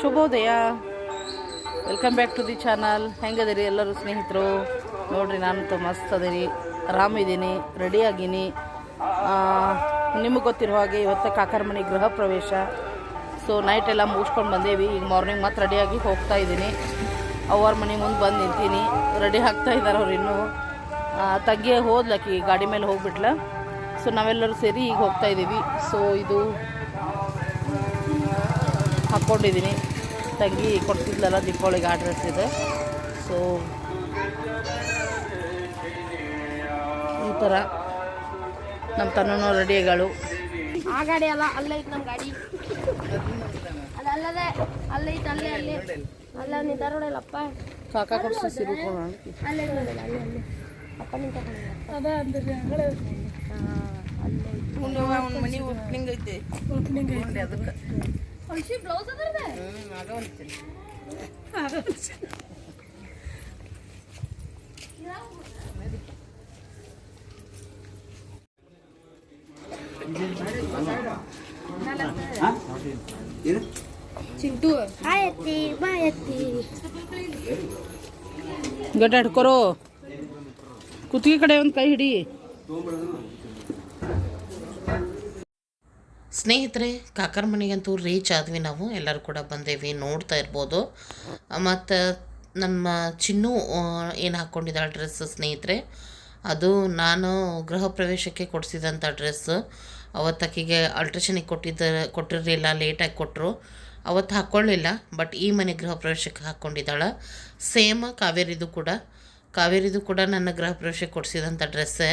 ಶುಭೋದಯ. Welcome back to the channel ಹೆಂಗದಿರಿ ಎಲ್ಲರೂ ಸ್ನೇಹಿತರು? ನೋಡ್ರಿ, ನಾನು ಮಸ್ತ್ ಅದೀನಿ. ಆರಾಮಿದ್ದೀನಿ ರೆಡಿ ಆಗೀನಿ. ನಿಮಗೆ ಗೊತ್ತಿರೋ ಹಾಗೆ ಇವತ್ತು ಕಾಕರ ಮನೆ ಗೃಹ ಪ್ರವೇಶ. ಸೊ ನೈಟ್ ಎಲ್ಲ ಮುಗಿಸ್ಕೊಂಡು ಬಂದೇವಿ. ಈಗ ಮಾರ್ನಿಂಗ್ ಮತ್ತೆ ರೆಡಿಯಾಗಿ ಹೋಗ್ತಾ ಇದ್ದೀನಿ ಅವ್ರ ಮನೆ ಮುಂದೆ ಬಂದು ನಿಂತೀನಿ. ರೆಡಿ ಆಗ್ತಾ ಇದ್ದಾರೆ ಅವ್ರು ಇನ್ನೂ. ತಗ್ಗೆ ತಂಗಿ ಹೋದ್ಲಕ್ಕಿ ಗಾಡಿ ಮೇಲೆ ಹೋಗ್ಬಿಟ್ಲ. ಸೊ ನಾವೆಲ್ಲರೂ ಸೇರಿ ಈಗ ಹೋಗ್ತಾ ಇದ್ದೀವಿ ಸೊ ಇದು ಹಾಕ್ಕೊಂಡಿದ್ದೀನಿ ತಂಗಿ ಕೊಡ್ತಿದ್ಲಲ್ಲ ದೀಪಾವಳಿಗೆ ಆ ಡ್ರೆಸ್ ಇದೆ. ಸೊ ಈ ಥರ ನಮ್ಮ ತನ್ನೂ ರೆಡಿಗಳು ಆ ಗಾಡಿ ಅಲ್ಲ ಅಲ್ಲೇ ಐತೆ ನಮ್ಮ ಗಾಡಿ. ಅದ ಅಲ್ಲದೆ ಅಲ್ಲೇ ಐತೆ ಅಲ್ಲೇ ಅಲ್ಲೇ. ಅಲ್ಲ ನಿಂತಾರ ನೋಡಲ್ಲಪ್ಪ ಕಾಕ ಕೊಡ್ಸಿ ಸಿರು ಅಲ್ಲೇ ನೋಡಲ್ಲ ಅಲ್ಲೇ ಅಲ್ಲೇ ಅಪ್ಪ ನಿಂತ ಅದ ಅಂದ್ರೆ ಮನೆ ಓಪನಿಂಗ್ ಐತೆ. ಓಪನಿಂಗ್ ಐತೆ. ಅದಕ್ಕೆ. ಬ್ಲೌಸ್ ಅದ್ರದ್ದು ಹ್ಞೂ ಆಗ ಒಂದ್ಸರಿ ಚಿಂಟು ಆಯತ್ತಿ ಬಾಯತ್ತಿ ಗಟ್ಟ ಹಿಡ್ಕೊರೋ ಕುತ್ತಿಗೆ ಕಡೆ ಒಂದು ಕೈ ಹಿಡಿ ಸ್ನೇಹಿತರೆ, ಕಾಕರ ಮನೆಗಂತೂ ರೀಚ್ ಆದ್ವಿ ನಾವು. ಎಲ್ಲರೂ ಕೂಡ ಬಂದೇವಿ, ನೋಡ್ತಾ ಇರ್ಬೋದು. ಮತ್ತು ನಮ್ಮ ಚಿನ್ನು ಏನು ಹಾಕ್ಕೊಂಡಿದ್ದಾಳೆ ಡ್ರೆಸ್ ಸ್ನೇಹಿತರೆ? ಅದು ನಾನು ಗೃಹ ಪ್ರವೇಶಕ್ಕೆ ಕೊಡಿಸಿದಂಥ ಡ್ರೆಸ್ ಅವತ್ತಕ್ಕಿಗೆ ಅಲ್ಟ್ರೇಷನಿಗೆ ಕೊಟ್ಟಿದ್ದ, ಕೊಟ್ಟಿರಲಿಲ್ಲ ಲೇಟಾಗಿ ಕೊಟ್ಟರು ಅವತ್ತು ಹಾಕ್ಕೊಳ್ಳಿಲ್ಲ ಬಟ್ ಈ ಮನೆ ಗೃಹ ಪ್ರವೇಶಕ್ಕೆ ಹಾಕ್ಕೊಂಡಿದ್ದಾಳೆ ಸೇಮ್ ಕಾವೇರಿದು ಕೂಡ. ಕಾವೇರಿದು ಕೂಡ ನನ್ನ ಗೃಹ ಪ್ರವೇಶಕ್ಕೆ ಕೊಡಿಸಿದಂಥ ಡ್ರೆಸ್ಸೇ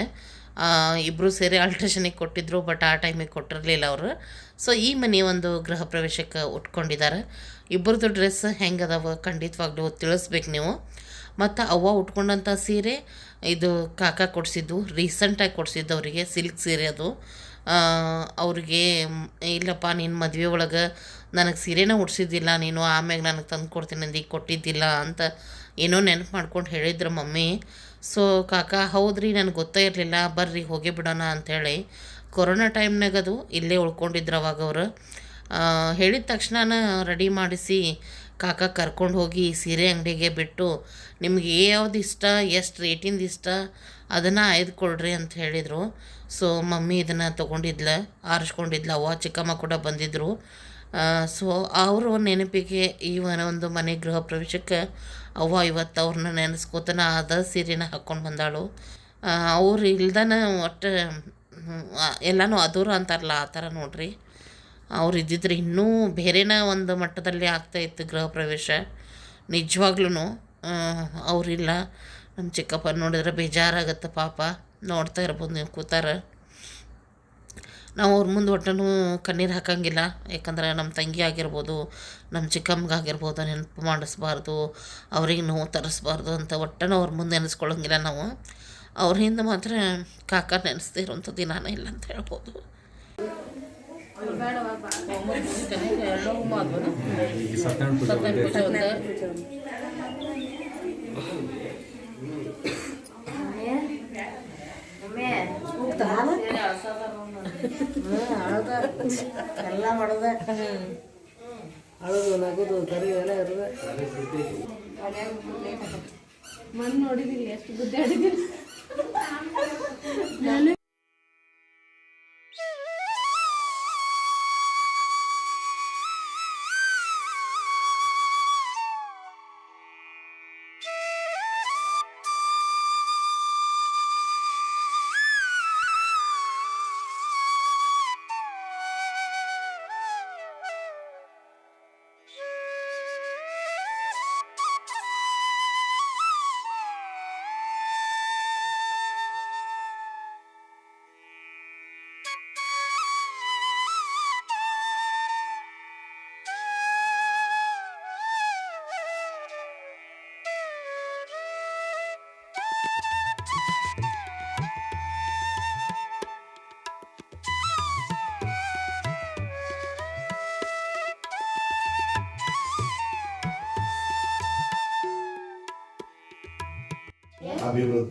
ಇಬ್ಬರು ಸೇರಿ ಆಲ್ಟ್ರೇಷನಿಗೆ ಕೊಟ್ಟಿದ್ರು ಬಟ್ ಆ ಟೈಮಿಗೆ ಕೊಟ್ಟಿರಲಿಲ್ಲ ಅವರು. ಸೊ ಈ ಮನೆ ಒಂದು ಗೃಹ ಪ್ರವೇಶಕ್ಕೆ ಉಟ್ಕೊಂಡಿದ್ದಾರೆ. ಇಬ್ಬರದು ಡ್ರೆಸ್ ಹೆಂಗದವ ಖಂಡಿತವಾಗ್ಲೂ ತಿಳಿಸ್ಬೇಕು ನೀವು. ಮತ್ತು ಅವ್ವ ಉಟ್ಕೊಂಡಂಥ ಸೀರೆ, ಇದು ಕಾಕ ಕೊಡಿಸಿದ್ದು ರೀಸೆಂಟಾಗಿ ಕೊಡಿಸಿದ್ದು ಅವರಿಗೆ ಸಿಲ್ಕ್ ಸೀರೆ ಅದು. ಅವರಿಗೆ ಅವ್ರಿಗೆ, ಇಲ್ಲಪ್ಪ, ನೀನು ಮದುವೆ ಒಳಗೆ ನನಗೆ ಸೀರೆನ ಉಡ್ಸಿದ್ದಿಲ್ಲ, ನೀನು ಆಮ್ಯಾಗ ನನಗೆ ತಂದು ಕೊಡ್ತೀನಿ ಅಂದು, ಕೊಟ್ಟಿದ್ದಿಲ್ಲ ಅಂತ ಏನೋ ನೆನಪು ಮಾಡ್ಕೊಂಡು ಹೇಳಿದ್ರು ಮಮ್ಮಿ. ಸೊ ಕಾಕ, ಹೌದ್ರಿ, ನನಗೆ ಗೊತ್ತೇ ಇರಲಿಲ್ಲ. ಬರ್ರಿ, ಹೋಗಿ ಬಿಡೋಣ ಅಂಥೇಳಿ ಕೊರೋನಾ ಟೈಮ್ನಾಗ ಅದು ಇಲ್ಲೇ ಉಳ್ಕೊಂಡಿದ್ರು ಅವಾಗ ಅವರು ಹೇಳಿದ ತಕ್ಷಣ ರೆಡಿ ಮಾಡಿಸಿ ಕಾಕ ಕರ್ಕೊಂಡು ಹೋಗಿ ಸೀರೆ ಅಂಗಡಿಗೆ ಬಿಟ್ಟು ನಿಮ್ಗೆ ಯಾವ್ದು ಇಷ್ಟ, ಎಷ್ಟು ರೇಟಿಂದು ಇಷ್ಟ, ಅದನ್ನು ಆಯ್ದುಕೊಳ್ರಿ ಅಂತ ಹೇಳಿದರು. ಸೊ ಮಮ್ಮಿ ಇದನ್ನು ತೊಗೊಂಡಿದ್ಲ, ಆರಿಸ್ಕೊಂಡಿದ್ಲ, ಅವ್ವ ಚಿಕ್ಕಮ್ಮ ಕೂಡ ಬಂದಿದ್ದರು ಸೊ ಅವರು ನೆನಪಿಗೆ ಈ ಒಂದು ಮನೆ ಗೃಹ ಪ್ರವೇಶಕ್ಕೆ ಅವ್ವ ಇವತ್ತು ಅವ್ರನ್ನ ನೆನೆಸ್ಕೋತನ ಅದ ಸೀರೆನ ಹಾಕ್ಕೊಂಡು ಬಂದಾಳು. ಅವ್ರು ಇಲ್ದನ ಒಟ್ಟು ಎಲ್ಲನೂ ಅದೂರು ಅಂತಾರಲ್ಲ ಆ ಥರ ನೋಡ್ರಿ. ಅವ್ರು ಇದ್ದಿದ್ರೆ ಇನ್ನೂ ಬೇರೆನ ಒಂದು ಮಟ್ಟದಲ್ಲಿ ಆಗ್ತಾಯಿತ್ತು ಗೃಹ ಪ್ರವೇಶ. ನಿಜವಾಗ್ಲೂ ಅವರಿಲ್ಲ. ನಮ್ಮ ಚಿಕ್ಕಪ್ಪ ನೋಡಿದ್ರೆ ಬೇಜಾರಾಗತ್ತೆ ಪಾಪ. ನೋಡ್ತಾ ಇರ್ಬೋದು ನೀವು ಕೂತಾರ. ನಾವು ಅವ್ರ ಮುಂದೆ ಒಟ್ಟನು ಕಣ್ಣೀರು ಹಾಕಂಗಿಲ್ಲ. ಯಾಕಂದ್ರೆ ನಮ್ಮ ತಂಗಿ ಆಗಿರ್ಬೋದು ನಮ್ಮ ಚಿಕ್ಕಮ್ಮಗಾಗಿರ್ಬೋದು ನೆನಪು ಮಾಡಿಸ್ಬಾರ್ದು ಅವ್ರಿಗೆ ನೋವು ತರಿಸ್ಬಾರ್ದು ಅಂತ ಒಟ್ಟನು ಅವ್ರ ಮುಂದೆ ನೆನೆಸ್ಕೊಳ್ಳೋಂಗಿಲ್ಲ ನಾವು. ಅವ್ರ ಹಿಂದೆ ಮಾತ್ರ ಕಾಕ ನೆನೆಸ್ದೇ ಇರುವಂಥ ದಿನಾನೇ ಇಲ್ಲ ಅಂತ ಹೇಳ್ಬೋದು. ಎಲ್ಲ ಮಾಡೋದ ಅಳೋದು ನಗದು ಕರಿ ಎಲ್ಲ ಇರೋದ ಮಣ್ಣು ನೋಡಿದಿಲ್ಲ ಎಷ್ಟು ಬುದ್ಧಿ ಆಡಿದಿಲ್ಲ.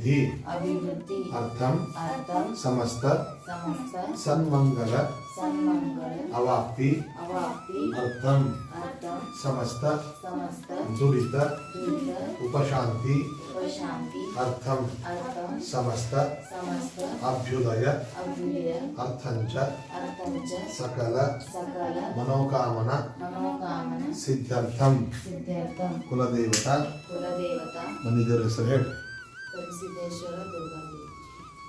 अभिवृद्धि। अर्थम समस्त। सन्मंगल अवाप्ति। अर्थम समस्त। दुरीत। उपशांति अर्थम समस्त। अभ्युदय। अर्थंच सकल। मनोकामना। सिद्धार्थम कुलदेवता। मनिधर मनिदेव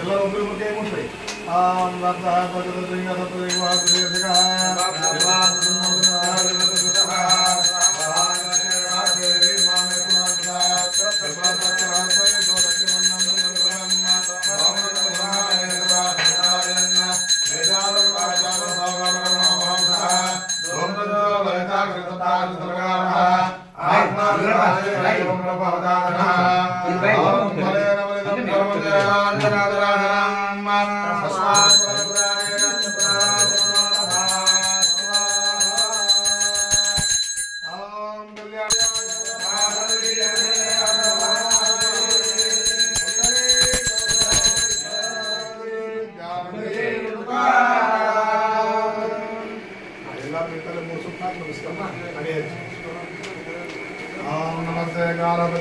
ಎಲ್ಲರೂ ಒಬ್ಬರು ಮುಖ್ಯ ಮುಟ್ರಿ ಆಂ Thank you.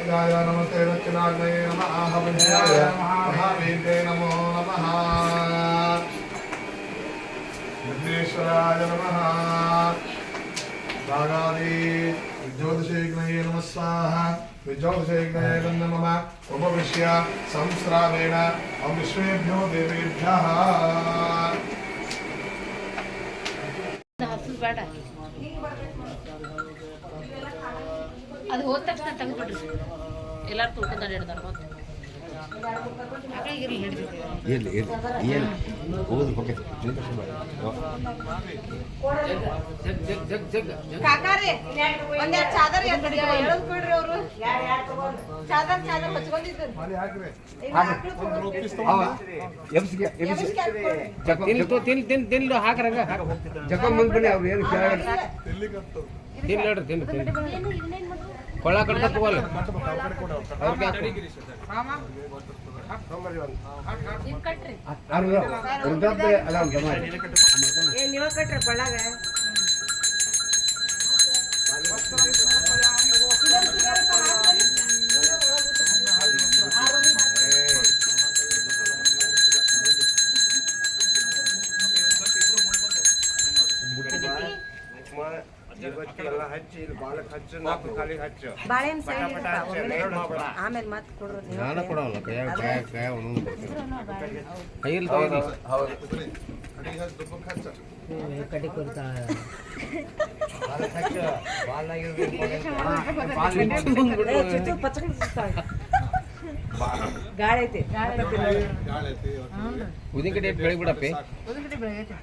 गजाय नमस्ते दक्षिणाग्नये नमः नमः नमः नमः। संस्रावेण अविश्वेभ्यो ಬೇಡ ಅದು ಹೋದ ತಕ್ಷಣ ತೆಗೆದ್ಬಿಡ್ರಿ ಎಲ್ಲಾರು ತುಳ್ಕೊಂಡ್ ಮತ್ತೆ. ಹಾಗಾಗಿ ಇರ್ಲಿ. ಎಲ್ಲಿ ಏನು ಓದು ಓಕೆ ಕಾಕಾರಿ ಒಂದೆರಡು ಚಾದರ್ ಬಿಡ್ರಿ ಅವ್ರು. ಚಾದರ್ ಚಾದರ್ ಹಚ್ಕೊಂಡಿದ್ದು ಎಬ್ಸಿಗೆ ಎಬ್ಸಿ ತಿನ್ ತಿನ್ ತಿನ್ಲು ಹಾಕ್ರಂಗ ಜಗ ಬಂದ್ಬಿಡಿ ಅವ್ರು ಏನು ಕೇಳಲ್ಲ. ತಿನ್ ನೋಡ್ರಿ ತಿನ್ ತಿನ್ ಕೊಳ್ಳ ಕಡೆ ತಗೋಲ್ಲ ಅವ್ರಿಗೆ ಅವ್ರು ಎಲ್ಲ ಹಚ್ಚಿ ಇಲ್ಲಿ ಜಮಾ ಹಚ್ಚು ನಾಲ್ಕು ಕಾಲಿಗೆ ಹಚ್ಚು. ಬಾಳೆಹಣ್ಣು ಸೈಡ್ ಆಮೇಲೆ ಮತ್ತೆ ಕೊಡ್ರಿ ನೀವು. ನಾನು ಕೊಡಲ್ಲ ಕೈ ಕೈ ಕೈ ಅವನು ಕೈಯಲ್ಲಿ ತಗೋದು ಏ, ಚಿಚ್ಚು ಪಚ್ಚಕಡಿ ಸುತ್ತಾಳೆ. ಗಾಳಿ ಐತಿ. ಉದಿನ ಕಡೆ ಬೆಳಗ್ಗೆ ಬಿಡಪ್ಪಿ?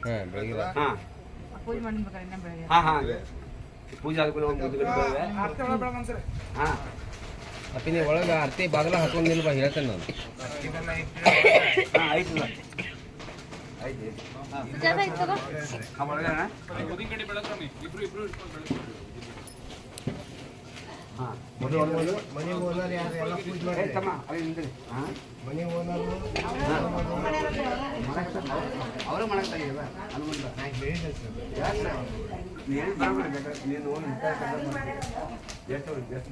ಹಾಂ ಬೆಳಗ್ಗೆ ಹಾ. ಹಾ ಪೂಜೆ ಆದ್ಮೇಲೆ ಒಂದು ಮುದ್ದು ಗಂಟೆ ಹಾ. ಅಪ್ಪಿ ನೀವು ಒಳಗೆ ಅರ್ತಿ ಬಾಗಲ ಹಾಕೊಂಡಿಲ್ಲ ನಿಲ್ಬಾ ಹೇಳ್ತೇನೆ ನಾನು. ಹಾ ಆಯ್ತು ಆಯ್ತು. ಇತ್ತು ತಗೋ. ಇಬ್ರು ಹಾ ಮೊದಲು ಒಂದು ಮನೆ ಓನರ್ ಯಾರು ಎಲ್ಲ ಪೂಜೆ ಮಾಡಿ ತಮ್ಮ ಅಲ್ಲಿ ನಿಂದ್ರಿ ಹಾ ಮನೆ ಓನರ್ ಅವರೇ ಮಾಡಕ್ ತೆಗಿಯಲ್ಲ ಹನುಮಂತ ಯಾಕ್ರೆ? ನೀನು. ಎಷ್ಟು ಎಷ್ಟು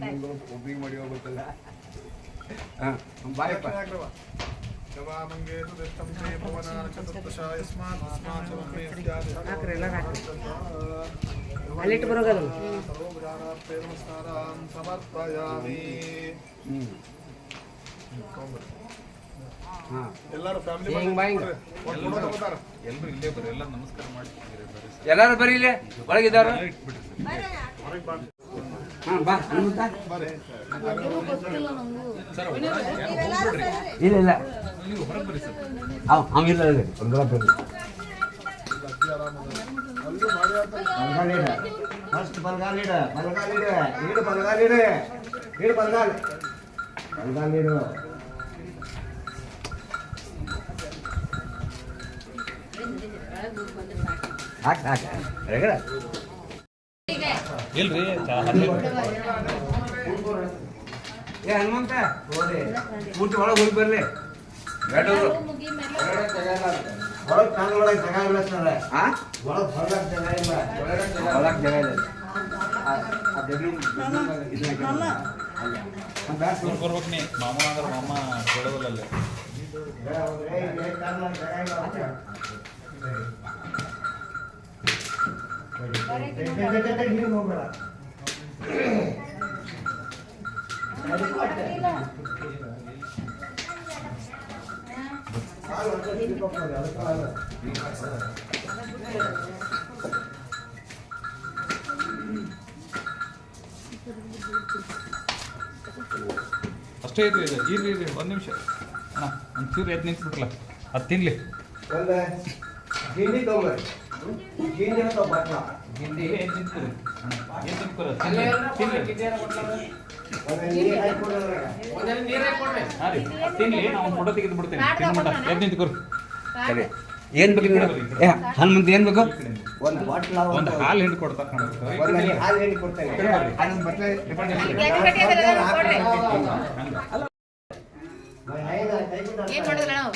ಮಾಡಿ ಹೋಗುತ್ತಲ್ಲ ಹಾಂ ಬಾಯಪ್ಪ ಚತುರ್ದಶ ಯಸ್ಮಾತ್ ತಸ್ಮಾತ್ ಹಾಕ್ರಿ. ಸ್ಯಾತ್ ಅಲ್ಲಿಟ್ಟು ಬರೋಗಲ್ಲ ಸಮರ್ಪಯಾಮಿ ಎಲ್ಲರೂ ಫ್ಯಾಮಿಲಿ ಎಲ್ಲರೂ ಇಲ್ಲೇ ಬರ್ರಿ ಎಲ್ಲ ನಮಸ್ಕಾರ ಮಾಡಿ ಎಲ್ಲರೂ ಬರೀ ಇಲ್ಲಿ ಒಳಗಿದ್ದಾರ ಹಾ ಬಾ ಇಲ್ಲ ಇಲ್ಲ. ಫಸ್ಟ್ ಬಲ್ಗಾಲ್ ಇಡ ಬಲ್ಗಾಲ್ ಇಡ ಇಡು ಬಲ್ಗಾಲ್ ಇಡ ಇಡು ಬಲ್ಗಾಲ್ ಬಲ್ಗಾಲ್ ಇಡು ಹಾಕ್ ಹಾಕ. ರಗಡ ಏ ಹನುಮಂತ. ಪೂರ್ತಿ ಒಳಗೆ ಹೋಗಿ ಬರ್ಲಿ. ಬೇಡವ್ರು ಒಳಗ್ ಕಾಲ್ ಒಳಗ್ ಜಾಗ ಇಲ್ಲ ಸರ್ ಹಾ ಒಳಗ್ ಹೊರಗಡೆ ಜಾಗ ಇಲ್ಲ ಒಳಗೆ ಜಾಗ ಇದೆ ಆ- ಆ bedroom- bedroom ದಾಗ ಇದನ್ನ ಹಾಕ್ಯಾರ. ಅಲ್ಲೇ. ಆ ಬ್ಯಾಗ್ ತೊಗೊಂಡ್ ಬರ್ಬೇಕು ನೀ ಮಾಮ ಅಂದ್ರೆ ಮಾಮ ಕೊಡೋದಲ್ಲೇ ಏ, ಏ, ಕಾಲ್ ಒಳಗ್ ಜಾಗ ಇಲ್ಲ ಅಂತ. ಟೆ- ಟೆ- ಟೆ- ಟೆ- ಟೆ- ಹಿಂಗ್ ಹೋಗ್ಬೇಡ. ಅಷ್ಟೇ ಇರ್ರಿ ಇದು ಇರ್ರಿ ಇರ್ರಿ ಒಂದು ನಿಮಿಷ. ಅಣ್ಣ ಒಂದು ಚೂರು ಎದ್ದು ನಿಂತ್ಬಿಟ್ರಲ್ಲ ಅದು ತಿನ್ಲಿ. ಒಂದು ಗಿಂಡಿ ತಗೊಂಬರ್ರಿ ಗಿಂಡಿ ಅಂತ ಬಟ್ಲ. ಏನು ತಿಂತೀರಿ? ಏನು ತಿನ್ಲಿ. ಏನ್ ಬೇಕು? ಏ ಹನುಮಂತ ಏನ್ ಬೇಕು ಒಂದು ಬಟ್ಲ ಒಂದು ಹಾಲು ಹಿಂಡಿ ಕೊಡ್ತಾ ಕಾಣುತ್ತೆ ಒಂದು ನೀರು ಹಾಲು ಹೇಳಿ ಕೊಡ್ತೇನೆ ಏನ್ ಮಾಡಿದ್ರ ನಾವು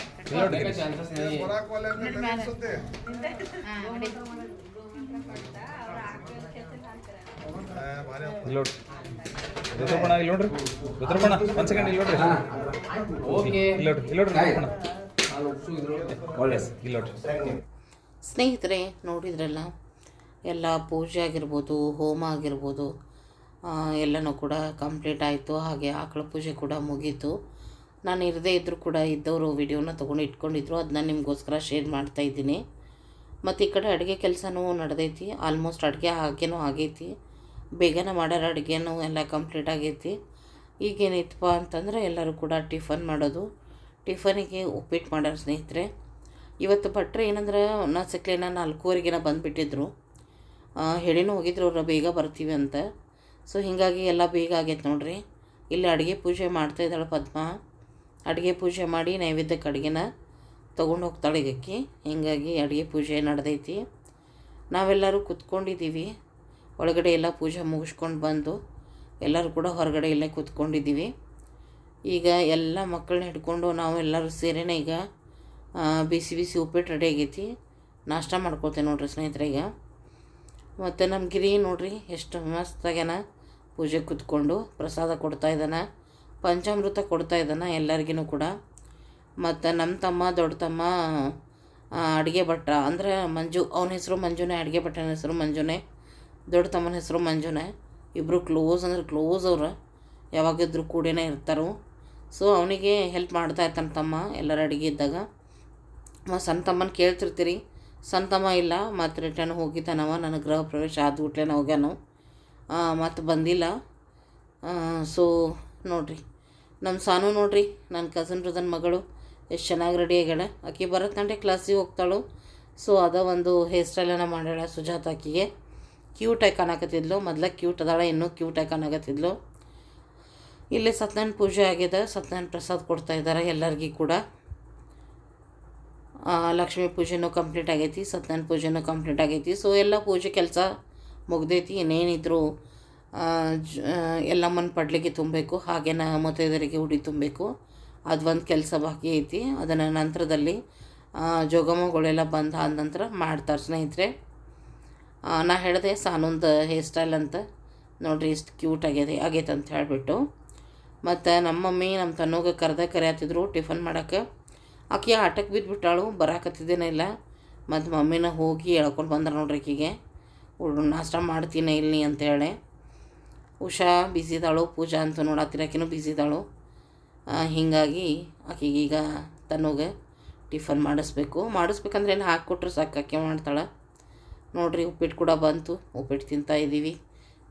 ನೋಡ್ರಿ ಇಲ್ಲಿ ನೋಡ್ರಿ. ಒಂದು ಸೆಕೆಂಡ್ ಇಲ್ಲಿ ನೋಡ್ರಿ. ಇಲ್ಲಿ ನೋಡ್ರಿ, ಇಲ್ಲಿ ಸ್ನೇಹಿತರೆ, ನೋಡಿದ್ರಲ್ಲ? ಎಲ್ಲ ಪೂಜೆ ಆಗಿರ್ಬೋದು, ಹೋಮ ಆಗಿರ್ಬೋದು ಎಲ್ಲನೂ ಕೂಡ ಕಂಪ್ಲೀಟ್ ಆಯಿತು. ಹಾಗೆ ಆಕಳ ಪೂಜೆ ಕೂಡ ಮುಗೀತು. ನಾನು ಇರದೇ ಇದ್ದರೂ ಕೂಡ ಇದ್ದವರು ವಿಡಿಯೋನ ತೊಗೊಂಡು ಇಟ್ಕೊಂಡಿದ್ರು. ಅದನ್ನ ನಿಮಗೋಸ್ಕರ ಶೇರ್ ಮಾಡ್ತಾ ಇದ್ದೀನಿ. ಮತ್ತು ಈ ಕಡೆ ಅಡುಗೆ ಕೆಲಸನೂ ನಡೆದೈತಿ. ಆಲ್ಮೋಸ್ಟ್ ಅಡುಗೆ ಹಾಗೇನೂ ಆಗೈತಿ. ಬೇಗನೆ ಮಾಡೋರು ಅಡುಗೆನೂ ಎಲ್ಲ ಕಂಪ್ಲೀಟ್ ಆಗೈತಿ. ಈಗೇನಿತ್ತಪ್ಪ ಅಂತಂದರೆ ಎಲ್ಲರೂ ಕೂಡ ಟಿಫನ್ ಮಾಡೋದು. ಟಿಫನಿಗೆ ಉಪ್ಪಿಟ್ಟು ಮಾಡೋರು ಸ್ನೇಹಿತರೆ. ಇವತ್ತು ಭಟ್ರು ಏನಂದ್ರೆ ನಾ ಸಿಕ್ಲೇನ ನಾಲ್ಕೂವರೆಗೆನ ಬಂದುಬಿಟ್ಟಿದ್ರು. ಹೇಳಿನೂ ಹೋಗಿದ್ರು, ಅವ್ರು ಬೇಗ ಬರ್ತೀವಿ ಅಂತ. ಸೊ, ಹೀಗಾಗಿ ಎಲ್ಲ ಬೇಗ ಆಗೈತೆ ನೋಡ್ರಿ. ಇಲ್ಲಿ ಅಡುಗೆ ಪೂಜೆ ಮಾಡ್ತಾ ಇದ್ದಾಳೆ ಪದ್ಮ. ಅಡುಗೆ ಪೂಜೆ ಮಾಡಿ ನೈವೇದ್ಯಕ್ಕೆ ಅಡುಗೆನ ತೊಗೊಂಡು ಹೋಗ್ತಾಳೆ ಈಗಕ್ಕೆ ಹೀಗಾಗಿ ಅಡುಗೆ ಪೂಜೆ ನಡೆದೈತಿ. ನಾವೆಲ್ಲರೂ ಕುತ್ಕೊಂಡಿದ್ದೀವಿ. ಒಳಗಡೆ ಎಲ್ಲ ಪೂಜೆ ಮುಗಿಸ್ಕೊಂಡು ಬಂದು ಎಲ್ಲರೂ ಕೂಡ ಹೊರಗಡೆ ಇಲ್ಲೇ ಕೂತ್ಕೊಂಡಿದ್ದೀವಿ. ಈಗ ಎಲ್ಲ ಮಕ್ಕಳನ್ನ ಹಿಡ್ಕೊಂಡು ನಾವು ಎಲ್ಲರೂ ಸೇರಿನ ಈಗ ಬಿಸಿ ಬಿಸಿ ಉಪ್ಪಿಟ್ಟು ರೆಡಿ ಆಗೈತಿ. ನಾಷ್ಟ ಮಾಡ್ಕೊಳ್ತೇವೆ ನೋಡ್ರಿ ಸ್ನೇಹಿತರೆ ಈಗ. ಮತ್ತು ನಮ್ಮ ಗಿರಿ ನೋಡ್ರಿ ಎಷ್ಟು ಮಸ್ತಾಗ್ಯಾನ ಪೂಜೆ ಕೂತ್ಕೊಂಡು, ಪ್ರಸಾದ ಕೊಡ್ತಾ ಇದ್ದಾನೆ ಪಂಚಾಮೃತ ಕೊಡ್ತಾ ಇದ್ದಾನೆ ಎಲ್ಲರಿಗೂ ಕೂಡ. ಮತ್ತು ನಮ್ಮ ತಮ್ಮ, ದೊಡ್ಡ ತಮ್ಮ ಅಡುಗೆ ಭಟ್ಟ, ಅಂದರೆ ಮಂಜು, ಅವನ ಹೆಸರು ಮಂಜುನೇ, ಅಡುಗೆ ಭಟ್ಟನ ಹೆಸರು ಮಂಜುನೇ. ದೊಡ್ಡ ತಮ್ಮನ ಹೆಸರು ಮಂಜುನೇ. ಇಬ್ಬರು ಕ್ಲೋಸ್ ಅಂದರೆ ಕ್ಲೋಸ್ ಅವ್ರ. ಯಾವಾಗಿದ್ರು ಕೂಡೇನೆ ಇರ್ತಾರೋ. ಸೊ ಅವನಿಗೆ ಹೆಲ್ಪ್ ಮಾಡ್ತಾ ಇರ್ತಾನೆ ತಮ್ಮ, ಎಲ್ಲರ ಅಡುಗೆ ಇದ್ದಾಗ. ಸಣ್ಣ ತಮ್ಮನ ಕೇಳ್ತಿರ್ತೀರಿ. ಸಣ್ಣ ತಮ್ಮ ಇಲ್ಲ, ಮತ್ತು ರಿಟರ್ನ್ ಹೋಗಿದ್ದಾನವ, ನನ್ನ ಗೃಹ ಪ್ರವೇಶ ಆದ್ಬಿಟ್ಲೇನ ಹೋಗ್ಯಾನು. ಮತ್ತು ಬಂದಿಲ್ಲ. ಸೊ ನೋಡ್ರಿ. ನಮ್ಮ ಸಾನು ನೋಡ್ರಿ ನನ್ನ ಕಸಿನ್ ಬ್ರದನ್ ಮಗಳು ಎಷ್ಟು ಚೆನ್ನಾಗಿ ರೆಡಿ ಆಗ್ಯಾಳೆ. ಆಕೆ ಬರತ್ತಂಡೆ ಕ್ಲಾಸಿಗೆ ಹೋಗ್ತಾಳು. ಸೊ ಅದ ಒಂದು ಹೇರ್ ಸ್ಟೈಲನ್ನು ಮಾಡ್ಯಾಳೆ ಸುಜಾತ ಆಕಿಗೆ. ಕ್ಯೂಟಾಗಿ ಕಾಣಕತ್ತಿದ್ಲು ಮೊದ್ಲ ಕ್ಯೂಟ್ ಅದಾಳ, ಇನ್ನೂ ಕ್ಯೂಟಾಗಿ ಕಾಣಕತ್ತಿದ್ಲು ಇಲ್ಲಿ ಸತ್ಯನಾರಾಯಣ ಪೂಜೆ ಆಗಿದೆ. ಸತ್ಯನಾರಾಯಣ ಪ್ರಸಾದ್ ಕೊಡ್ತಾ ಇದ್ದಾರೆ ಎಲ್ಲರಿಗೂ ಕೂಡ. ಲಕ್ಷ್ಮೀ ಪೂಜೆನೂ ಕಂಪ್ಲೀಟ್ ಆಗೈತಿ ಸತ್ಯನಾರಾಯಣ ಪೂಜೆನೂ ಕಂಪ್ಲೀಟ್ ಆಗೈತಿ. ಸೊ ಎಲ್ಲ ಪೂಜೆ ಕೆಲಸ ಮುಗ್ದೈತಿ. ಇನ್ನೇನಿದ್ರು ಎಲ್ಲಮ್ಮನ ಪಡ್ಲಿಗೆ ತುಂಬಬೇಕು ಹಾಗೇನ ಮುತ್ತೈದರಿಗೆ ಉಡಿ ತುಂಬಬೇಕು. ಅದು ಒಂದು ಕೆಲಸ ಬಾಕಿ ಐತಿ. ಅದನ್ನು ನಂತರದಲ್ಲಿ ಜೋಗಮ್ಮಗಳೆಲ್ಲ ಬಂದು ಆದ ನಂತರ ಮಾಡ್ತಾರೆ ಸ್ನೇಹಿತರೆ. ನಾ ಹೇಳಿದೆ ಸಾನೊಂದು ಹೇರ್ ಸ್ಟೈಲ್ ಅಂತ. ನೋಡ್ರಿ ಇಷ್ಟು ಕ್ಯೂಟ್ ಆಗ್ಯದೆ, ಆಗೈತೆ ಅಂತ ಹೇಳಿಬಿಟ್ಟು. ಮತ್ತು ನಮ್ಮ ಮಮ್ಮಿ, ನಮ್ಮ ತನ್ನೋಗ ಕರೆದ ಕರೆಯತ್ತಿದ್ರು ಟಿಫನ್ ಮಾಡೋಕ್ಕೆ ಆಕೆ ಆಟಕ್ಕೆ ಬಿದ್ದುಬಿಟ್ಟಾಳು ಬರಾಕತ್ತಿದ್ದೇನೆ ಇಲ್ಲ. ಮತ್ತು ಮಮ್ಮಿನ ಹೋಗಿ ಎಳ್ಕೊಂಡು ಬಂದ್ರೆ ನೋಡ್ರಿ ಹುಡು ನಾಷ್ಟ ಮಾಡ್ತೀನಿ ಇಲ್ಲಿ ಅಂತೇಳಿ ಉಷಾ ಬಿಸಿದಾಳು, ಪೂಜಾ ಅಂತ ನೋಡತ್ತಿರ ಆಕಿನೂ ಬಿಸಿದಾಳು. ಹೀಗಾಗಿ ಆಕೆಗೆ ಈಗ ತನ್ನೋಗೆ ಟಿಫನ್ ಮಾಡಿಸ್ಬೇಕು. ಮಾಡಿಸ್ಬೇಕಂದ್ರೆ ಏನು ಹಾಕಿಕೊಟ್ರೆ ಸಾಕು, ಆಕೆ ಮಾಡ್ತಾಳೆ. ನೋಡ್ರಿ ಉಪ್ಪಿಟ್ಟು ಕೂಡ ಬಂತು. ಉಪ್ಪಿಟ್ಟು ತಿಂತಾ ಇದ್ದೀವಿ.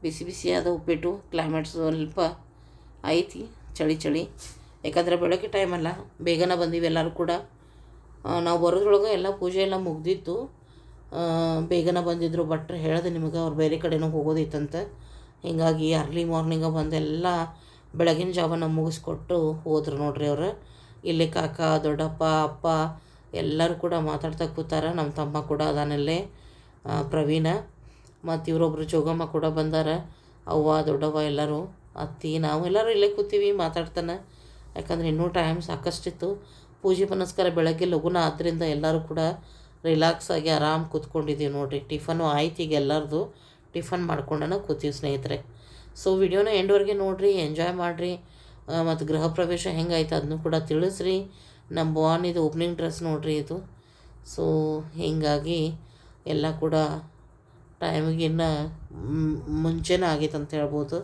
ಬಿಸಿ ಬಿಸಿ ಆದ ಉಪ್ಪಿಟ್ಟು ಕ್ಲೈಮೇಟ್ ಸ್ವಲ್ಪ ಐತಿ, ಚಳಿ ಚಳಿ. ಯಾಕಂದರೆ ಬೆಳಗ್ಗೆ ಟೈಮಲ್ಲ ಬೇಗನೆ ಬಂದೀವಿ ಎಲ್ಲರೂ ಕೂಡ. ನಾವು ಬರೋದ್ರೊಳಗೆ ಎಲ್ಲ ಪೂಜೆ ಎಲ್ಲ ಮುಗ್ದಿತ್ತು. ಬೇಗನೆ ಬಂದಿದ್ದರು ಭಟ್ರು ಹೇಳಿದೆ ನಿಮಗೆ ಅವ್ರು ಬೇರೆ ಕಡೆನೂ ಹೋಗೋದಿತ್ತಂತೆ ಹೀಗಾಗಿ ಅರ್ಲಿ ಮಾರ್ನಿಂಗ ಬಂದೆಲ್ಲ ಬೆಳಗಿನ ಜಾವನ ಮುಗಿಸ್ಕೊಟ್ಟು ಹೋದ್ರು ನೋಡ್ರಿ ಅವರು. ಇಲ್ಲಿ ಕಾಕ, ದೊಡ್ಡಪ್ಪ, ಅಪ್ಪ ಎಲ್ಲರೂ ಕೂಡ ಮಾತಾಡ್ತಾ ಕೂತಾರ. ನಮ್ಮ ತಮ್ಮ ಕೂಡ ಅದಾನಲ್ಲೇ. ಪ್ರವೀಣ ಮತ್ತು ಇವರೊಬ್ಬರು ಜೋಗಮ್ಮ ಕೂಡ ಬಂದಾರ. ಅವ್ವ, ದೊಡ್ಡವ್ವ ಎಲ್ಲರೂ, ಅತ್ತಿ, ನಾವು ಎಲ್ಲರೂ ಇಲ್ಲೇ ಕೂತೀವಿ ಮಾತಾಡ್ತಾನೆ. ಯಾಕಂದ್ರೆ ಇನ್ನೂ ಟೈಮ್ ಸಾಕಷ್ಟಿತ್ತು. ಪೂಜೆ ಪುನಸ್ಕಾರ ಬೆಳಗ್ಗೆ ಲಘುನ ಆದ್ದರಿಂದ ಎಲ್ಲರೂ ಕೂಡ ರಿಲ್ಯಾಕ್ಸ್ ಆಗಿ ಆರಾಮ್ ಕೂತ್ಕೊಂಡಿದ್ದೀವಿ ನೋಡಿರಿ. ಟಿಫನು ಆಯ್ತು ಈಗ ಎಲ್ಲರದು. ಟಿಫನ್ ಮಾಡ್ಕೊಂಡನ ಕೂತೀವಿ ಸ್ನೇಹಿತರೆ. ಸೊ ವಿಡಿಯೋನ ಎಂಡ್ವರೆಗೆ ನೋಡಿರಿ ಎಂಜಾಯ್ ಮಾಡಿರಿ. ಮತ್ತು ಗೃಹ ಪ್ರವೇಶ ಹೆಂಗಾಯ್ತು ಅದನ್ನು ಕೂಡ ತಿಳಿಸ್ರಿ. ನಮ್ಮ ಬಾನ್ ಇದು ಓಪನಿಂಗ್ ಡ್ರೆಸ್ ನೋಡಿರಿ ಇದು. ಸೊ ಹೀಗಾಗಿ ಎಲ್ಲ ಕೂಡ ಟೈಮಿಗಿನ್ನ ಮುಂಚೆನೇ ಆಗೈತೆ ಅಂತ ಹೇಳ್ಬೋದು.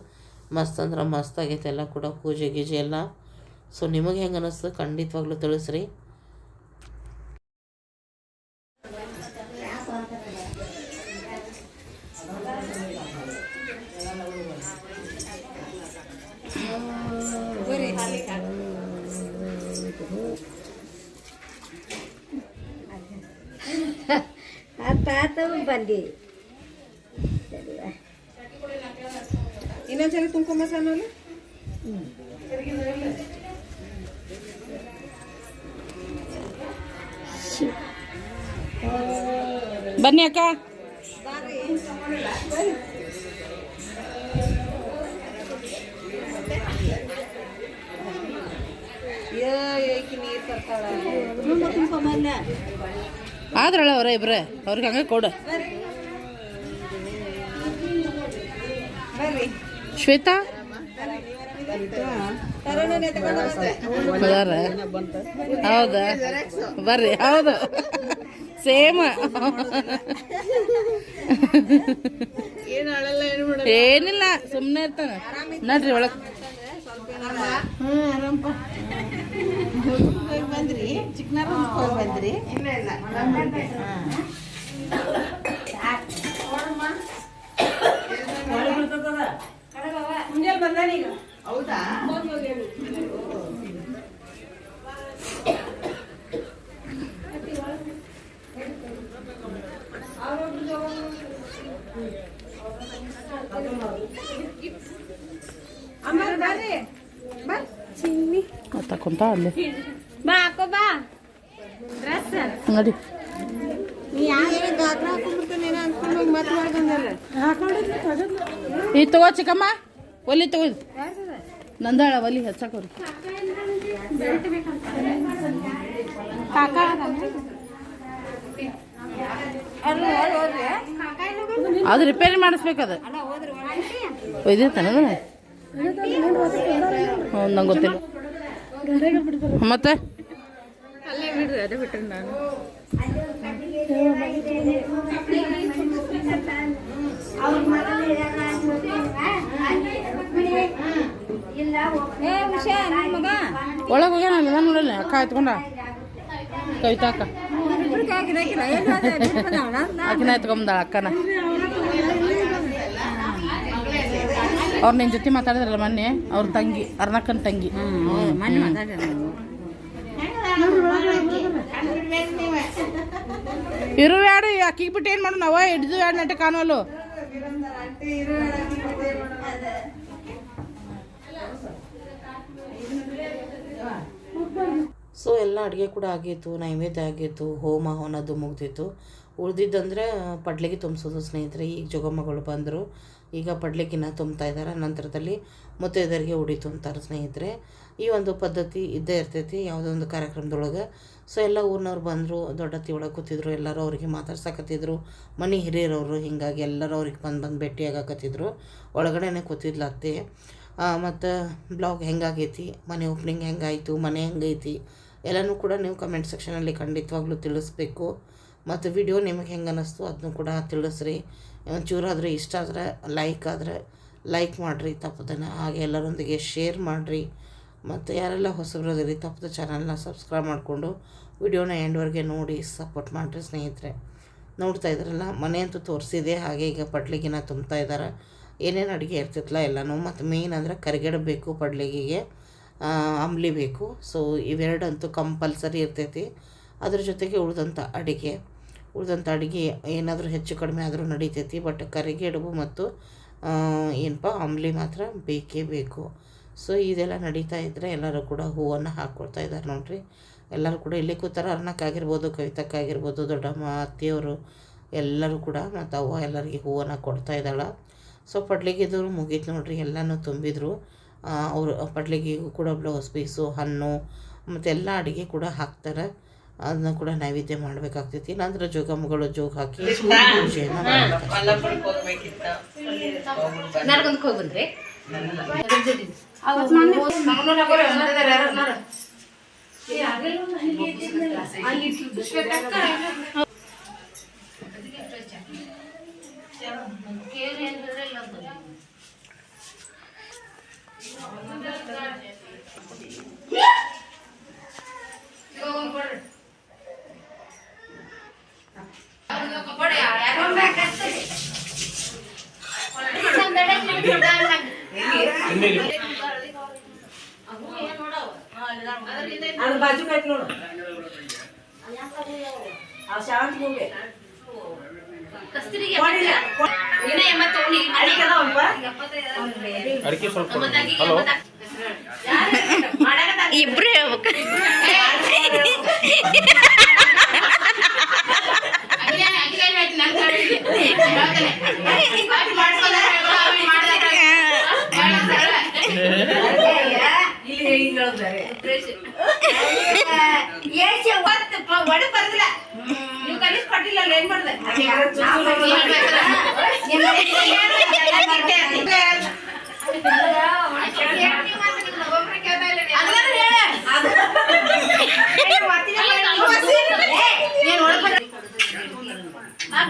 ಮಸ್ತ್ ಅಂದ್ರೆ ಮಸ್ತ್ ಆಗೈತೆ ಎಲ್ಲ ಕೂಡ ಪೂಜೆ ಗೀಜೆ ಎಲ್ಲ. ಸೊ ನಿಮಗೆ ಹೆಂಗೆ ಅನ್ನಿಸ್ತು ಖಂಡಿತವಾಗ್ಲೂ ತಿಳಿಸ್ರಿ. ಬಂದಿ ಇನ್ನೊಂದ್ಸರಿ ಕುಂಕುಮ ಸಾಮಾನು ಬನ್ನಿ ಅಕ್ಕ ನೀರು ತರ್ತಾಳ ಆದ್ರಲ್ಲ ಅವರ ಇಬ್ರೆ. ಅವ್ರಿಗೆ ಹಂಗೆ ಕೊಡು. ಶ್ವೇತಾ? ಅದಾರ ಹೌದಾ? ಬರ್ರಿ. ಹೌದು. ಸೇಮ್. ಏನಿಲ್ಲ ಸುಮ್ಮನೆ ಇರ್ತಾನೆ. ನಡ್ರಿ ಒಳಗೆ. ಬಂದ್ರಿ ಚಿಕ್ಕನಾರ ಬಂದ್ರಿ? ಇಲ್ಲ ಇಲ್ಲ. ಮುಂಜಾನೆ ಬಂದಾನೀಗ ಹೌದಾ? ಅಮ್ಮ ಬರ್ರಿ. ಬಾ. ಚಿನ್ನಿ ಅಲ್ಲಿ ಬಾ ಹಾಕೋ ಬಾ ಡ್ರೆಸ್ ನಡಿ ನೀ ಯಾರು ಗಾತ್ರ ಹಾಕೊಂಡ್ಬಿಡ್ತಾನೇನ ಅನ್ಕೊಂಡು ಹೋಗಿ ಮತ್ತೆ ಒಳಗೆ ಬಂದಲ್ಲ ಈ ತಗೋ ಚಿಕ್ಕಮ್ಮ, ಒಲಿ ತಗೋ. ನಂದಾಳ ಒಲಿ ಹಚ್ಚಕೋರಿ ಅದು ರಿಪೇರಿ ಮಾಡಿಸ್ಬೇಕದು. ಹ್ಞೂ ನಂಗೆ ಗೊತ್ತಿಲ್ಲ. ಮತ್ತೆ? ಅಲ್ಲೇ ಬಿಡ್ರಿ ಅದೇ ಬಿಟ್ರಿ ನಾನು. ನಿನ್ ಒಳಗೆ ಹೋಗ್ಯಾನ ನಾನು ನೋಡಲ್ಲ ಅಕ್ಕ ಎತ್ಕೊಂಡ? ಕವಿತಾ ಅಕ್ಕ. ಎತ್ಕೊಂಬಂದಾಳ ಅಕ್ಕನ. ಅವ್ರು ನಿನ್ನ ಜೊತೆ ಮಾತಾಡಿದ್ರಲ್ಲ ಮೊನ್ನೆ ಅವ್ರ ತಂಗಿ ಅರ್ನಕ್ಕನ ತಂಗಿ. ಹ್ಮ್ ಮೊನ್ನೆ ಯಾಡು ಅಕ್ಕಿಗೆ ಬಿಟ್ಟು ಏನು ಮಾಡು ನಾವ ಹಿಡಿದು ಎರಡು ನಟ ಕಾನೋಲು ಸೊ ಎಲ್ಲ ಅಡುಗೆ ಕೂಡ ಆಗಿತ್ತು, ನೈವೇದ್ಯ ಆಗಿತ್ತು, ಹೋಮ ಹೋನದು ಮುಗ್ದಿತ್ತು. ಉಳ್ದಿದ್ದಂದ್ರೆ ಪಡ್ಲಿಗೆ ತುಂಬಿಸೋದು ಸ್ನೇಹಿತರೆ, ಈಗ ಜೋಗಮ್ಮಗಳು ಬಂದರು. ಈಗ ಪಡ್ಲಿಕ್ಕಿನ್ನ ತುಂಬ್ತಾ ಇದ್ದಾರೆ. ನಂತರದಲ್ಲಿ ಮುತ್ತೈದರಿಗೆ ಉಡಿ ತುಂಬ್ತಾರೆ ಸ್ನೇಹಿತರೆ. ಈ ಒಂದು ಪದ್ಧತಿ ಇದ್ದೇ ಇರ್ತೈತಿ ಯಾವುದೋ ಒಂದು ಕಾರ್ಯಕ್ರಮದೊಳಗೆ. ಸೊ ಎಲ್ಲ ಊರಿನವ್ರು ಬಂದರು ದೊಡ್ಡತ್ತಿ ಒಳಗೆ ಕೂತಿದ್ರು, ಎಲ್ಲರೂ ಅವ್ರಿಗೆ ಮಾತಾಡ್ಸಕತ್ತಿದ್ರು. ಮನೆ ಹಿರಿಯರವರು ಹಿಂಗಾಗಿ ಎಲ್ಲರೂ ಅವ್ರಿಗೆ ಬಂದು ಬಂದು ಭೇಟಿಯಾಗಕತ್ತಿದ್ರು. ಒಳಗಡೆನೆ ಕೂತಿದ್ಲು ಅತ್ತೆ. ಮತ್ತು ಬ್ಲಾಗ್ ಹೆಂಗಾಗೈತಿ? ಮನೆ ಓಪನಿಂಗ್ ಹೆಂಗಾಯಿತು? ಮನೆ ಹೆಂಗೈತಿ? ಎಲ್ಲನೂ ಕೂಡ ನೀವು ಕಮೆಂಟ್ ಸೆಕ್ಷನಲ್ಲಿ ಖಂಡಿತವಾಗ್ಲೂ ತಿಳಿಸ್ಬೇಕು. ಮತ್ತು ವಿಡಿಯೋ ನಿಮಗೆ ಹೆಂಗೆ ಅನ್ನಿಸ್ತು ಅದನ್ನು ಕೂಡ ತಿಳಿಸ್ರಿ. ಒಂಚೂರಾದರೆ ಇಷ್ಟ ಆದರೆ ಲೈಕ್ ಆದರೆ ಲೈಕ್ ಮಾಡಿರಿ ತಪ್ಪದನ್ನು. ಹಾಗೆ ಎಲ್ಲರೊಂದಿಗೆ ಶೇರ್ ಮಾಡಿರಿ. ಮತ್ತು ಯಾರೆಲ್ಲ ಹೊಸಬ್ರದಿರಿ, ತಪ್ಪದ ಚಾನಲ್ನ ಸಬ್ಸ್ಕ್ರೈಬ್ ಮಾಡಿಕೊಂಡು ವಿಡಿಯೋನ ಎಂಡ್ವರೆಗೆ ನೋಡಿ ಸಪೋರ್ಟ್ ಮಾಡಿರಿ ಸ್ನೇಹಿತರೆ. ನೋಡ್ತಾ ಇದ್ರಲ್ಲ, ಮನೆ ಅಂತೂ ತೋರಿಸಿದೆ. ಹಾಗೆ ಈಗ ಪಡ್ಲಿಗಿನ ತುಂಬ್ತಾ ಇದ್ದಾರೆ ಏನೇನು ಅಡುಗೆ ಇರ್ತಿತ್ತಲ್ಲ ಎಲ್ಲನೂ. ಮತ್ತು ಮೇಯ್ನ್ ಅಂದರೆ ಕರಿಗಡ ಬೇಕು ಪಡ್ಲಿಗಿಗೆ ಅಂಬ್ಲಿ ಬೇಕು. ಸೊ ಇವೆರಡಂತೂ ಕಂಪಲ್ಸರಿ ಇರ್ತೈತಿ. ಅದ್ರ ಜೊತೆಗೆ ಉಳಿದಂಥ ಅಡುಗೆ. ಉಳಿದಂಥ ಅಡುಗೆ ಏನಾದರೂ ಹೆಚ್ಚು ಕಡಿಮೆ ಆದರೂ ನಡೀತೈತಿ. ಬಟ್ ಕರಿಗೆಡುಬು ಮತ್ತು ಏನಪ್ಪ ಅಂಬ್ಲಿ ಮಾತ್ರ ಬೇಕೇ ಬೇಕು. ಸೊ ಇದೆಲ್ಲ ನಡೀತಾ ಇದ್ದರೆ ಎಲ್ಲರೂ ಕೂಡ ಹೂವನ್ನು ಹಾಕ್ಕೊಳ್ತಾ ಇದ್ದಾರೆ ನೋಡ್ರಿ. ಎಲ್ಲರೂ ಕೂಡ ಇಲ್ಲಿ ಕೂತಾರ. ಅರ್ಣಕ್ಕಾಗಿರ್ಬೋದು, ಕವಿತಕ್ಕಾಗಿರ್ಬೋದು, ದೊಡ್ಡಮ್ಮ, ಅತ್ತೆಯವರು ಎಲ್ಲರೂ ಕೂಡ ಮತ್ತು ಅವ್ವ ಎಲ್ಲರಿಗೆ ಹೂವನ್ನು ಕೊಡ್ತಾ ಇದ್ದಾಳೆ. ಸೊ ಪಡ್ಲಿಗಿದ್ದವರು ಮುಗೀತು ನೋಡ್ರಿ. ಎಲ್ಲನೂ ತುಂಬಿದ್ರು. ಅವರು ಪಡ್ಲಿಗಿಗೂ ಕೂಡ ಬ್ಲೌಸ್ ಪೀಸು ಹಣ್ಣು ಮತ್ತು ಎಲ್ಲ ಅಡುಗೆ ಕೂಡ ಹಾಕ್ತಾರೆ. ಅದನ್ನ ಕೂಡ ನೈವೇದ್ಯ ಮಾಡಬೇಕಾಗ್ತೈತಿ. ಇಲ್ಲಾಂದ್ರೆ ಜೋಗಮ್ಮಗಳು ಜೋಗ ಹಾಕಿ ಪೂಜೆಯನ್ನು ಮಾಡ್ತಾರೆ ನಡ್ಕೊಂಡ್ ಹೋಗಿ ಬಂದ್ರಿ ಕಸ್ತೂರಿಗೆ ಇನ್ನ ಎಂಬತ್ತು ಅಡಿಕೆ ಸ್ವಲ್ಪ ಕೊಡಿ. ಹಲೋ ಇಬ್ರು ಹೇಳ್ಬೇಕು ಒಡೆ ಬರ್ದಿಲ್ಲ ನೀವು ಕಲಿಸ್ಕೊಟ್ಟಿಲ್ಲ ಏನ್ ಮಾಡ್ದೆ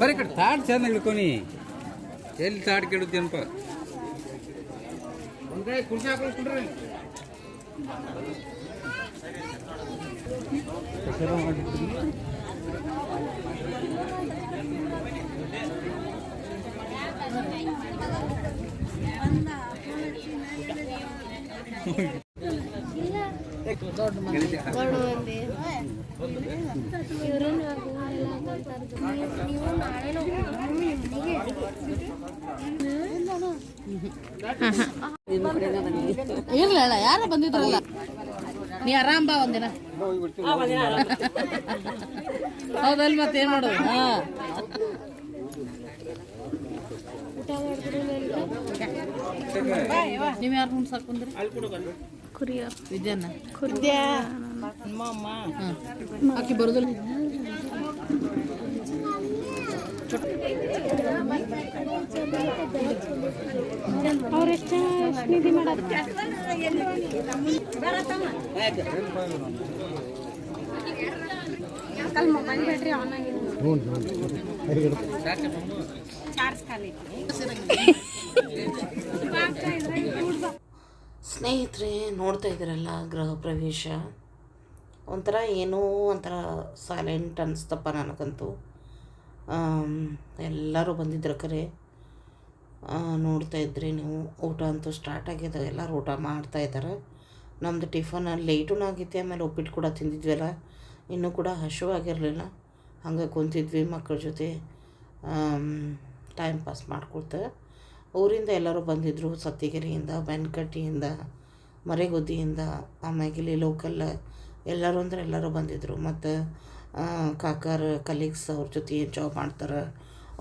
ಬರೀ ಕಡೆ ತಾಟ್ ಚಂದ ಹಿಡ್ಕೊನಿ ಎಲ್ಲಿ ತಾಟ್ ಕೆಡುತ್ತೇನಪ್ಪ ಒಂದ್ ಕಡೆ ಕುರ್ಚಿ ಹಾಕೊಳ್ಕೊಂಡ್ರಿ ಇರ್ಲಿಲ್ಲ ಯಾರು ಬಂದಿದ್ರಲ್ಲ. ನೀ ಆರಾಮ್ ಬಾ ಒಂದಿನ. ಹೌದಲ್ ಮತ್ತೆ ಏನ್ ಮಾಡೋದು? ಹಾ. ನೀವ್ ಯಾರು ಹುಣ್ಸಾಕ್ ಬಂದ್ರಿ ಕುರಿಯ. ವಿದ್ಯಾನ ಕುರ್ದ್ಯಾ ಅಕ್ಕಿ ಬರುದಿಲ್ಲ? ಬ್ಯಾಟ್ರಿ ಆನ್ ಆಗಿದೆ ಸ್ನೇಹಿತರೆ ನೋಡ್ತಾ ಇದ್ದೀರಲ್ಲ ಗೃಹ ಪ್ರವೇಶ? ಒಂಥರ ಏನೋ ಒಂಥರ ಸೈಲೆಂಟ್ ಅನಿಸ್ತಪ್ಪ ನನಗಂತೂ. ಎಲ್ಲರೂ ಬಂದಿದ್ರು ಕರೆ. ನೋಡ್ತಾ ಇದ್ರಿ ನೀವು. ಊಟ ಅಂತೂ ಸ್ಟಾರ್ಟ್ ಆಗಿದೆ. ಎಲ್ಲರೂ ಊಟ ಮಾಡ್ತಾ ಇದ್ದಾರೆ. ನಮ್ಮದು ಟಿಫನ್ ಲೇಟೂ ಆಗೈತಿ ಆಮೇಲೆ ಉಪ್ಪಿಟ್ಟು ಕೂಡ ತಿಂದಿದ್ವಲ್ಲ. ಇನ್ನೂ ಕೂಡ ಹಸಿವಾಗಿರಲಿಲ್ಲ ಹಂಗೆ ಕುಂತಿದ್ವಿ ಮಕ್ಕಳ ಜೊತೆ. ಟೈಮ್ ಪಾಸ್ ಮಾಡ್ಕೊಳ್ತಾ. ಊರಿಂದ ಎಲ್ಲರೂ ಬಂದಿದ್ದರು ಸತ್ತಿಗೆರೆಯಿಂದ ಬೆನ್ಕಟ್ಟಿಯಿಂದ ಮರೆಗುದ್ದಿಯಿಂದ, ಆಮೇಲೆ ಇಲ್ಲಿ ಲೋಕಲ್ ಎಲ್ಲರೂ ಅಂದ್ರೆ ಎಲ್ಲರೂ ಬಂದಿದ್ದರು ಮತ್ತು ಕಾಕರ್ ಕಲೀಗ್ಸ್ ಅವ್ರ ಜೊತೆ ಜಾಬ್ ಮಾಡ್ತಾರೆ,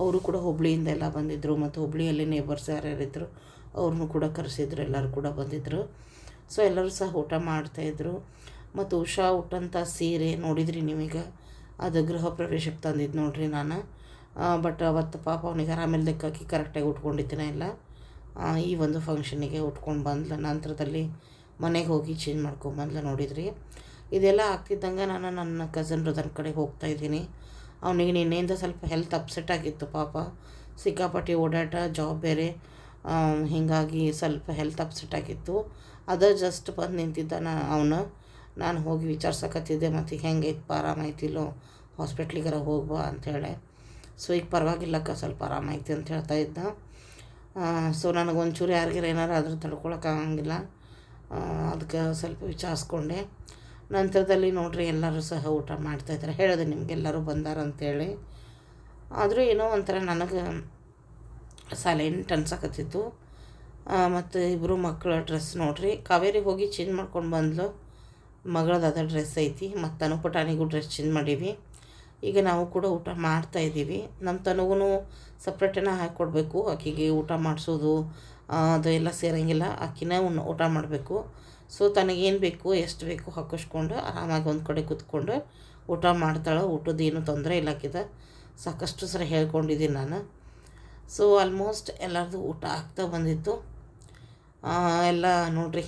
ಅವರು ಕೂಡ ಹುಬ್ಳಿಯಿಂದ ಎಲ್ಲ ಬಂದಿದ್ದರು ಮತ್ತು ಹುಬ್ಳಿಯಲ್ಲಿ ನೇಬರ್ಸ್ ಯಾರ್ಯಾರಿದ್ದರು ಅವ್ರನ್ನೂ ಕೂಡ ಕರೆಸಿದ್ರು, ಎಲ್ಲರೂ ಕೂಡ ಬಂದಿದ್ದರು ಸೊ ಎಲ್ಲರೂ ಸಹ ಊಟ ಮಾಡ್ತಾಯಿದ್ರು ಮತ್ತು ಉಷಾ ಉಟ್ಟಂಥ ಸೀರೆ ನೋಡಿದ್ರಿ ನೀವೀಗ? ಅದು ಗೃಹ ಪ್ರವೇಶಕ್ಕೆ ತಂದಿದ್ದು ನೋಡ್ರಿ ನಾನು. ಬಟ್ ಅವತ್ತು ಪಾಪ ಅವನಿಗೆ ಆರಾಮಿಲ್ದಕ್ಕಾಗಿ ಕರೆಕ್ಟಾಗಿ ಉಟ್ಕೊಂಡಿದ್ದೇನೆ ಇಲ್ಲ. ಈ ಒಂದು ಫಂಕ್ಷನಿಗೆ ಉಟ್ಕೊಂಡು ಬಂದ್ಲ. ನಂತರದಲ್ಲಿ ಮನೆಗೆ ಹೋಗಿ ಚೇಂಜ್ ಮಾಡ್ಕೊಂಡು ಬಂದ್ಲ ನೋಡಿದ್ರಿ. ಇದೆಲ್ಲ ಆಗ್ತಿದ್ದಂಗೆ ನಾನು ನನ್ನ ಕಸನ್ ಬ್ರದರ್ ಕಡೆ ಹೋಗ್ತಾ ಇದ್ದೀನಿ. ಅವನಿಗೆ ನಿನ್ನೆಯಿಂದ ಸ್ವಲ್ಪ ಹೆಲ್ತ್ ಅಪ್ಸೆಟ್ ಆಗಿತ್ತು ಪಾಪ. ಸಿಕ್ಕಾಪಟ್ಟೆ ಓಡಾಟ ಜಾಬ್ ಬೇರೆ. ಹೀಗಾಗಿ ಸ್ವಲ್ಪ ಹೆಲ್ತ್ ಅಪ್ಸೆಟ್ ಆಗಿತ್ತು. ಅದು ಜಸ್ಟ್ ಬಂದು ನಿಂತಿದ್ದ ನಾನು ಅವನು. ನಾನು ಹೋಗಿ ವಿಚಾರ್ಸಕತ್ತಿದ್ದೆ, ಮತ್ತು ಈಗ ಹೆಂಗೈತಪ್ಪ ಆರಾಮೈತಿಲ್ಲೋ ಹಾಸ್ಪಿಟ್ಲಿಗಾರ ಹೋಗ್ಬಾ ಅಂಥೇಳಿ ಸೊ ಈಗ ಪರವಾಗಿಲ್ಲಕ್ಕ, ಸ್ವಲ್ಪ ಆರಾಮಾಯ್ತು ಅಂತ ಹೇಳ್ತಾ ಇದ್ದ. ಸೊ ನನಗೆ ಒಂಚೂರು ಯಾರಿಗಾರ ಏನಾರು ಆದರೂ ತಡ್ಕೊಳಕ್ಕಾಗಂಗಿಲ್ಲ ಅದಕ್ಕೆ ಸ್ವಲ್ಪ ವಿಚಾರಿಸ್ಕೊಂಡೆ. ನಂತರದಲ್ಲಿ ನೋಡ್ರಿ ಎಲ್ಲರೂ ಸಹ ಊಟ ಮಾಡ್ತಾಯಿದ್ದಾರೆ ಹೇಳಿದೆ ನಿಮಗೆಲ್ಲರೂ ಬಂದಾರ ಅಂತೇಳಿ. ಆದರೂ ಏನೋ ಒಂಥರ ನನಗೆ ಸೈಲೆಂಟ್ ಅನ್ಸಕತ್ತಿತ್ತು. ಮತ್ತು ಇಬ್ಬರು ಮಕ್ಕಳ ಡ್ರೆಸ್ ನೋಡ್ರಿ. ಕಾವೇರಿ ಹೋಗಿ ಚೇಂಜ್ ಮಾಡ್ಕೊಂಡು ಬಂದ್ಲು. ಮಗಳದಾದ ಡ್ರೆಸ್ ಐತಿ. ಮತ್ತು ತನು ಪುಟಾಣಿಗೂ ಡ್ರೆಸ್ ಚೇಂಜ್ ಮಾಡೀವಿ. ಈಗ ನಾವು ಕೂಡ ಊಟ ಮಾಡ್ತಾ ಇದ್ದೀವಿ ನಮ್ಮ ತನಗೂ ಸಪ್ರೇಟೇನ ಹಾಕಿಕೊಡ್ಬೇಕು ಆಕೆಗೆ ಊಟ ಮಾಡಿಸೋದು ಅದು ಎಲ್ಲ ಸೇರಂಗಿಲ್ಲ. ಅಕ್ಕಿನ ಊಟ ಮಾಡಬೇಕು. ಸೊ, ತನಗೇನು ಬೇಕು, ಎಷ್ಟು ಬೇಕು ಹಾಕಿಸ್ಕೊಂಡು ಆರಾಮಾಗಿ ಒಂದು ಕಡೆ ಕೂತ್ಕೊಂಡು ಊಟ ಮಾಡ್ತಾಳೆ, ಊಟದ ಏನು ತೊಂದರೆ ಇಲ್ಲ ಆಕಿದ. ಸಾಕಷ್ಟು ಸಲ ಹೇಳ್ಕೊಂಡಿದ್ದೀನಿ ನಾನು. ಸೊ ಆಲ್ಮೋಸ್ಟ್ ಎಲ್ಲರದು ಊಟ ಆಗ್ತಾ ಬಂದಿತ್ತು. ಎಲ್ಲ ನೋಡ್ರಿ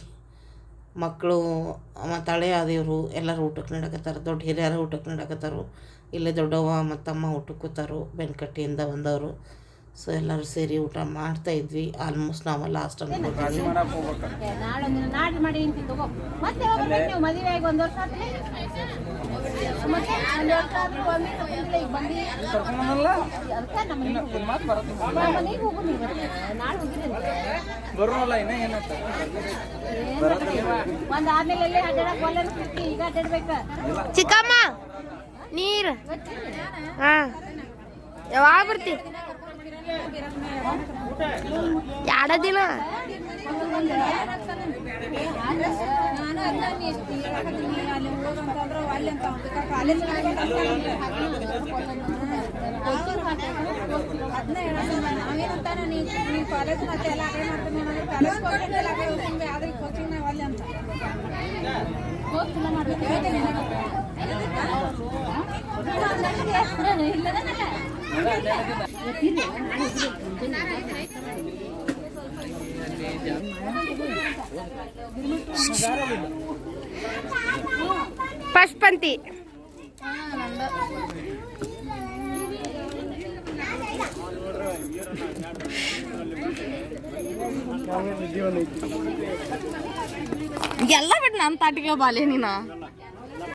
ಮಕ್ಕಳು ಮತ್ತು ಹಳೆ ಆದೇವರು ಎಲ್ಲರೂ ಊಟಕ್ಕೆ ನಡಕತ್ತಾರೆ. ದೊಡ್ಡ ಹಿರಿಯರು ಊಟಕ್ಕೆ ನಡಕತ್ತಾರು. ಇಲ್ಲೇ ದೊಡ್ಡವ್ವ ಮತ್ತಮ್ಮ ತಮ್ಮ ಊಟಕ್ಕೆ ಕೂತಾರು, ಬೆನ್ಕಟ್ಟಿಯಿಂದ ಬಂದವರು. ಸೊ ಎಲ್ಲರೂ ಸೇರಿ ಊಟ ಮಾಡ್ತಾ ಇದ್ವಿ. ಆಲ್ಮೋಸ್ಟ್ ನಾವು ಲಾಸ್ಟ್ ಚಿಕ್ಕಮ್ಮ ನಾಳೆ ನಾಳೆ ಮಾಡಿ ಇಂತಿ ತಗೋ ಮತ್ತೆ ಯಾವಾಗ ಬರ್ಬೇಕು ನೀವು ಮದುವೆ ಆಗಿ ಒಂದು ವರ್ಷ ಆದ್ಮೇಲೆ ಮತ್ತೆ ಒಂದು ವರ್ಷ ಆದ್ರೂ ಒಮ್ಮೆ ಬಂದಿಲ್ಲ ಈಗ ಬಂದಿ ಅದಕ್ಕೆ ನಮ್ಮ ಮನೆಗೆ ಹೋಗು ನೀವು ನಾಳೆ ಹೋಗಿದ್ದೀನಿ ಬರೋಲ್ಲ ಇನ್ನ ಏನಂತ ಒಂದು ಆದ್ಮೇಲೆ ಎಲ್ಲೇ ಅಡ್ಡಾಡಕ್ ಒಳ್ಳೆ ಅನ್ಸ್ತೈತಿ ಈಗ ಅಡ್ಡಾಡ್ಬೇಕ ಚಿಕ್ಕಮ್ಮ ನೀರು ಹಾ ಯಾವಾಗ ಬರ್ತಿ ಎರಡ ದಿನ ಫಸ್ಟ್ ಪಂತಿ ಎಲ್ಲ ಬಿಟ್ಟು ನನ್ನ ತಾಟಿಗೆ ಬಾಲೆ ನೀನು.